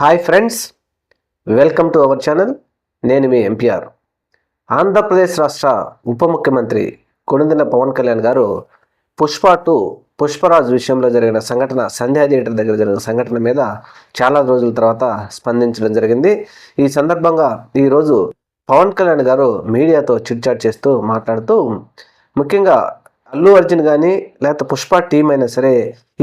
Hi friends welcome to our channel. నేను మీ MPR. Andhra Pradesh రాష్ట్ర ఉప ముఖ్యమంత్రి కొణిదెల పవన్ కళ్యాణ్ గారు పుష్ప టూ పుష్పరాజ్ విషయంలో జరిగిన సంఘటన సంధ్యా థియేటర్ దగ్గర జరిగిన సంఘటన మీద చాలా రోజుల తర్వాత స్పందించడం జరిగింది. ఈ సందర్భంగా ఈరోజు పవన్ కళ్యాణ్ గారు మీడియాతో చిట్చాట్ చేస్తూ మాట్లాడుతూ ముఖ్యంగా అల్లు అర్జున్ కానీ లేకపోతే పుష్ప టీం అయినా సరే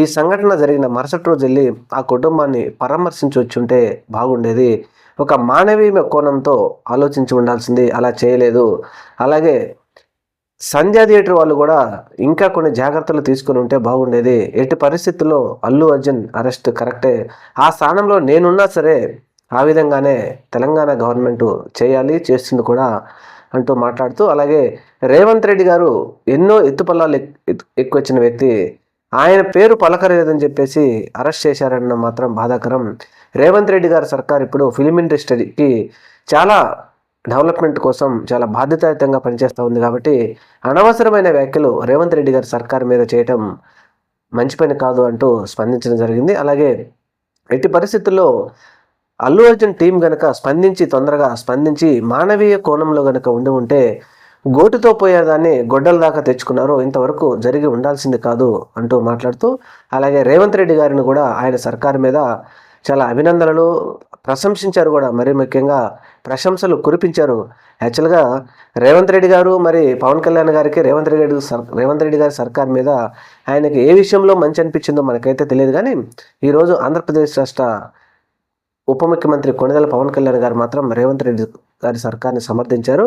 ఈ సంఘటన జరిగిన మరుసటి రోజు వెళ్ళి ఆ కుటుంబాన్ని పరామర్శించి వచ్చి ఉంటే బాగుండేది. ఒక మానవీయ కోణంతో ఆలోచించి ఉండాల్సింది అలా చేయలేదు. అలాగే సంధ్యా థియేటర్ వాళ్ళు కూడా ఇంకా కొన్ని జాగ్రత్తలు తీసుకుని ఉంటే బాగుండేది. ఎట్టి పరిస్థితుల్లో అల్లు అర్జున్ అరెస్ట్ కరెక్టే. ఆ స్థానంలో నేనున్నా సరే ఆ విధంగానే తెలంగాణ గవర్నమెంట్ చేయాలి చేస్తుంది కూడా. అంటూ మాట్లాడుతూ అలాగే రేవంత్ రెడ్డి గారు ఎన్నో ఎత్తుపల్లాలు ఎక్- ఎత్తు- ఎక్కువచ్చిన వ్యక్తి. ఆయన పేరు పలకలేదని చెప్పేసి అరెస్ట్ చేశారన్న మాత్రం బాధాకరం. రేవంత్ రెడ్డి గారి సర్కార్ ఇప్పుడు ఫిలిం ఇండస్ట్రీకి చాలా డెవలప్మెంట్ కోసం చాలా బాధ్యతాయుతంగా పనిచేస్తూ ఉంది కాబట్టి అనవసరమైన వ్యాఖ్యలు రేవంత్ రెడ్డి గారి సర్కార్ మీద చేయటం మంచి పని కాదు అంటూ స్పందించడం జరిగింది. అలాగే ఎట్టి పరిస్థితుల్లో అల్లు అర్జున్ టీం గనక స్పందించి తొందరగా స్పందించి మానవీయ కోణంలో గనక ఉండి ఉంటే గోటుతో పోయేదాన్ని గొడ్డల దాకా తెచ్చుకున్నారు. ఇంతవరకు జరిగి ఉండాల్సింది కాదు అంటూ మాట్లాడుతూ అలాగే రేవంత్ రెడ్డి గారిని కూడా ఆయన సర్కారు మీద చాలా అభినందనలు ప్రశంసించారు కూడా. మరి ముఖ్యంగా ప్రశంసలు కురిపించారు. యాక్చువల్గా రేవంత్ రెడ్డి గారు మరి పవన్ కళ్యాణ్ గారికి రేవంత్ రెడ్డి సర్ రేవంత్ రెడ్డి గారి సర్కార్ మీద ఆయనకి ఏ విషయంలో మంచి అనిపించిందో మనకైతే తెలియదు. కానీ ఈరోజు ఆంధ్రప్రదేశ్ రాష్ట్ర ఉప ముఖ్యమంత్రి కొణిదెల పవన్ కళ్యాణ్ గారు మాత్రం రేవంత్ రెడ్డి గారి సర్కార్ని సమర్థించారు.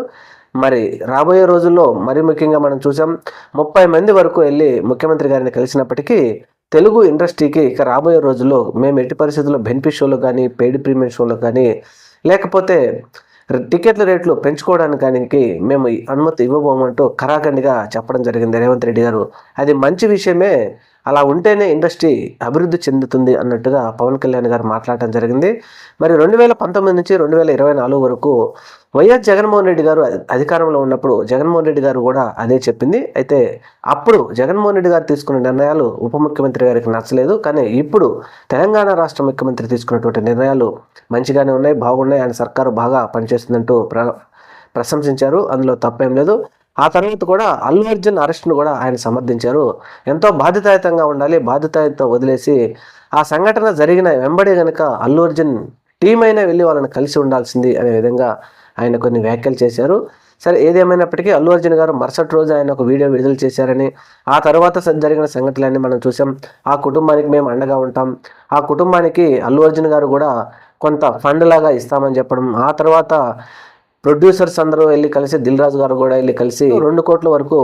మరి రాబోయే రోజుల్లో మరీ ముఖ్యంగా మనం చూసాం ముప్పై మంది వరకు వెళ్ళి ముఖ్యమంత్రి గారిని కలిసినప్పటికీ తెలుగు ఇండస్ట్రీకి ఇక రాబోయే రోజుల్లో మేము ఎట్టి పరిస్థితుల్లో బెనిఫిట్ షోలో కానీ పెయిడ్ ప్రీమియం షోలో కానీ లేకపోతే టికెట్ల రేట్లు పెంచుకోవడానికి మేము అనుమతి ఇవ్వబోమంటూ కరాఖండిగా చెప్పడం జరిగింది రేవంత్ రెడ్డి గారు. అది మంచి విషయమే అలా ఉంటేనే ఇండస్ట్రీ అభివృద్ధి చెందుతుంది అన్నట్టుగా పవన్ కళ్యాణ్ గారు మాట్లాడటం జరిగింది. మరి రెండు వేల పంతొమ్మిది నుంచి రెండు వేల ఇరవై నాలుగు వరకు వైఎస్ జగన్మోహన్ రెడ్డి గారు అధికారంలో ఉన్నప్పుడు జగన్మోహన్ రెడ్డి గారు కూడా అదే చెప్పింది. అయితే అప్పుడు జగన్మోహన్ రెడ్డి గారు తీసుకున్న నిర్ణయాలు ఉప ముఖ్యమంత్రి గారికి నచ్చలేదు. కానీ ఇప్పుడు తెలంగాణ రాష్ట్ర ముఖ్యమంత్రి తీసుకున్నటువంటి నిర్ణయాలు మంచిగానే ఉన్నాయి బాగున్నాయి. ఆయన సర్కారు బాగా పనిచేస్తుందంటూ ప్ర ప్రశంసించారు. అందులో తప్పేం లేదు. ఆ తర్వాత కూడా అల్లు అర్జున్ అరెస్ట్ను కూడా ఆయన సమర్థించారు. ఎంతో బాధ్యతాయుతంగా ఉండాలి బాధ్యతాయుత వదిలేసి ఆ సంఘటన జరిగిన వెంబడే గనక అల్లు అర్జున్ టీం అయినా వెళ్ళి వాళ్ళని కలిసి ఉండాల్సింది అనే విధంగా ఆయన కొన్ని వ్యాఖ్యలు చేశారు. సరే ఏదేమైనప్పటికీ అల్లు అర్జున్ గారు మరుసటి రోజు ఆయన ఒక వీడియో విడుదల చేశారని ఆ తర్వాత జరిగిన సంఘటనలన్నీ మనం చూసాం. ఆ కుటుంబానికి మేము అండగా ఉంటాం. ఆ కుటుంబానికి అల్లు అర్జున్ గారు కూడా కొంత ఫండ్ లాగా ఇస్తామని చెప్పడం ఆ తర్వాత ప్రొడ్యూసర్స్ అందరూ వెళ్ళి కలిసి దిల్ రాజు గారు కూడా వెళ్ళి కలిసి రెండు కోట్ల వరకు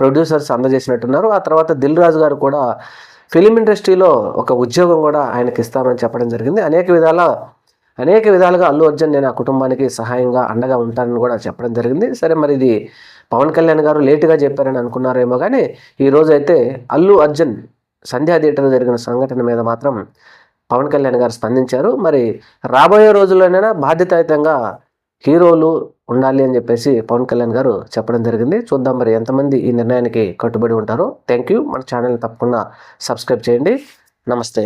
ప్రొడ్యూసర్స్ అందజేసినట్టున్నారు. ఆ తర్వాత దిల్ రాజు గారు కూడా ఫిలిం ఇండస్ట్రీలో ఒక ఉద్యోగం కూడా ఆయనకి ఇస్తామని చెప్పడం జరిగింది. అనేక విధాల అనేక విధాలుగా అల్లు అర్జున్ నేను ఆ కుటుంబానికి సహాయంగా అండగా ఉంటానని కూడా చెప్పడం జరిగింది. సరే మరి ఇది పవన్ కళ్యాణ్ గారు లేటుగా చెప్పారని అనుకున్నారేమో కానీ ఈరోజు అయితే అల్లు అర్జున్ సంధ్యా థియేటర్లో జరిగిన సంఘటన మీద మాత్రం పవన్ కళ్యాణ్ గారు స్పందించారు. మరి రాబోయే రోజుల్లోనైనా బాధ్యతాయుతంగా హీరోలు ఉండాలి అని చెప్పేసి పవన్ కళ్యాణ్ గారు చెప్పడం జరిగింది. చూద్దాం మరి ఎంతమంది ఈ నిర్ణయానికి కట్టుబడి ఉంటారో. థ్యాంక్ యూ మన ఛానల్ని తప్పకుండా సబ్స్క్రైబ్ చేయండి. నమస్తే.